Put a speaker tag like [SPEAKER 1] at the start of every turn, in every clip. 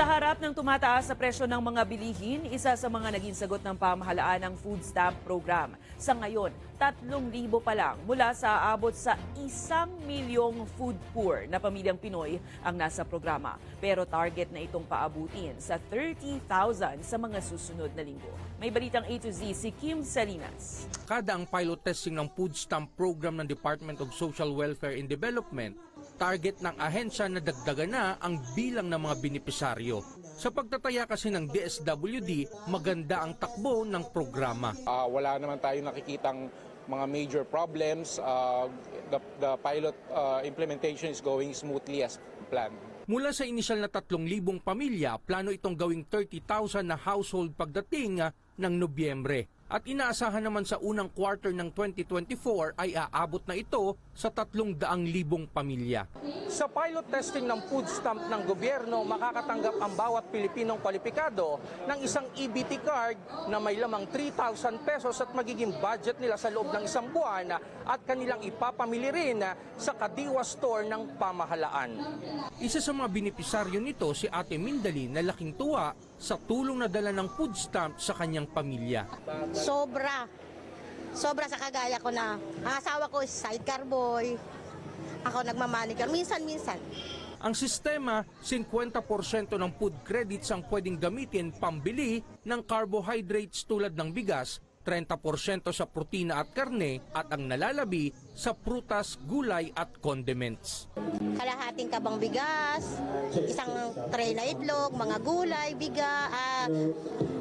[SPEAKER 1] Sa harap ng tumataas sa presyo ng mga bilihin, isa sa mga naging sagot ng pamahalaan ang food stamp program. Sa ngayon, 3,000 pa lang mula sa abot sa isang milyong food poor na pamilyang Pinoy ang nasa programa. Pero target na itong paabutin sa 30,000 sa mga susunod na linggo. May balitang A to Z si Kim Salinas.
[SPEAKER 2] Kada ang pilot testing ng food stamp program ng Department of Social Welfare and Development, target ng ahensya na dagdagan na ang bilang ng mga benepisaryo. Sa pagtataya kasi ng DSWD, maganda ang takbo ng programa.
[SPEAKER 3] Ah, wala naman tayo nakikitang mga major problems. Ah, the, the pilot ah, implementation is going smoothly as planned.
[SPEAKER 2] Mula sa inisyal na 3,000 pamilya, plano itong gawing 30,000 na household pagdating ng Nobyembre. At inaasahan naman sa unang quarter ng 2024 ay aabot na ito sa 300,000 pamilya. Sa pilot testing ng food stamp ng gobyerno, makakatanggap ang bawat Pilipinong kwalipikado ng isang EBT card na may lamang 3,000 pesos at magiging budget nila sa loob ng isang buwan at kanilang ipapamili rin sa Kadiwa store ng pamahalaan. Isa sa mga benepisaryo nito si Ate Mindali na laking tuwa sa tulong na dala ng food stamp sa kanyang pamilya.
[SPEAKER 4] Sobra. Sobra sa kagaya ko na. Ang asawa ko is sidecar boy. Ako nagmamanicure. Minsan-minsan.
[SPEAKER 2] Ang sistema, 50% ng food credits ang pwedeng gamitin pambili ng carbohydrates tulad ng bigas, 30% sa protina at karne at ang nalalabi sa prutas, gulay at condiments.
[SPEAKER 4] Kalahating kabang bigas, isang tray na itlog, mga gulay, biga, ah,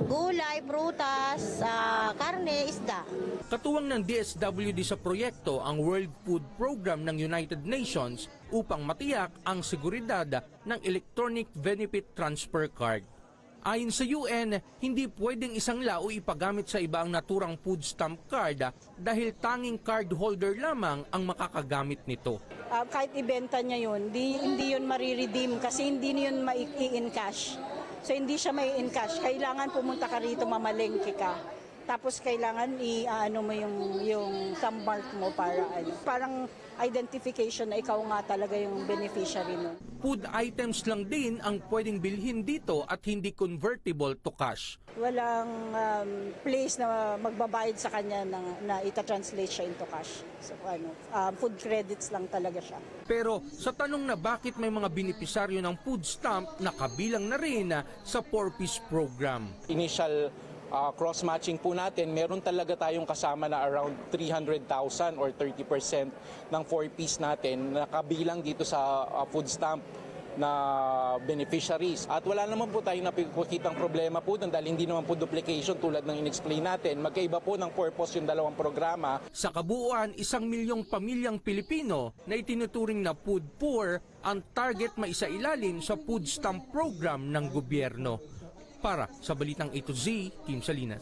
[SPEAKER 4] gulay, prutas, ah, karne, isda.
[SPEAKER 2] Katuwang ng DSWD sa proyekto ang World Food Program ng United Nations upang matiyak ang seguridad ng Electronic Benefit Transfer Card. Ayon sa UN, hindi pwedeng isang lao ipagamit sa iba ang naturang food stamp card dahil tanging card holder lamang ang makakagamit nito.
[SPEAKER 5] Ah, kahit ibenta niya yun, di, hindi yun mariredeem kasi hindi yun mai-in cash. So hindi siya may in cash. Kailangan pumunta ka rito, mamalengke ka. Tapos kailangan i-ano mo yung yung thumb mark mo para ano, parang identification na ikaw nga talaga yung beneficiary nun.
[SPEAKER 2] Food items lang din ang pwedeng bilhin dito at hindi convertible to cash.
[SPEAKER 5] Walang um, place na magbabayad sa kanya na, na ita-translate siya into cash. So ano, um, food credits lang talaga siya.
[SPEAKER 2] Pero sa tanong na bakit may mga benepisaryo ng food stamp nakabilang na rin sa 4-piece program.
[SPEAKER 3] Initial ah, cross-matching po natin, meron talaga tayong kasama na around 300,000 or 30% ng 4-piece natin na kabilang dito sa ah, food stamp na beneficiaries. At wala naman po tayong napikitang problema po dahil hindi naman po duplication tulad ng in-explain natin. Magkaiba po ng purpose yung dalawang programa.
[SPEAKER 2] Sa kabuuan, isang milyong pamilyang Pilipino na itinuturing na food poor ang target maisailalim sa food stamp program ng gobyerno. Para sa Balitang A to Z, Team Salinas.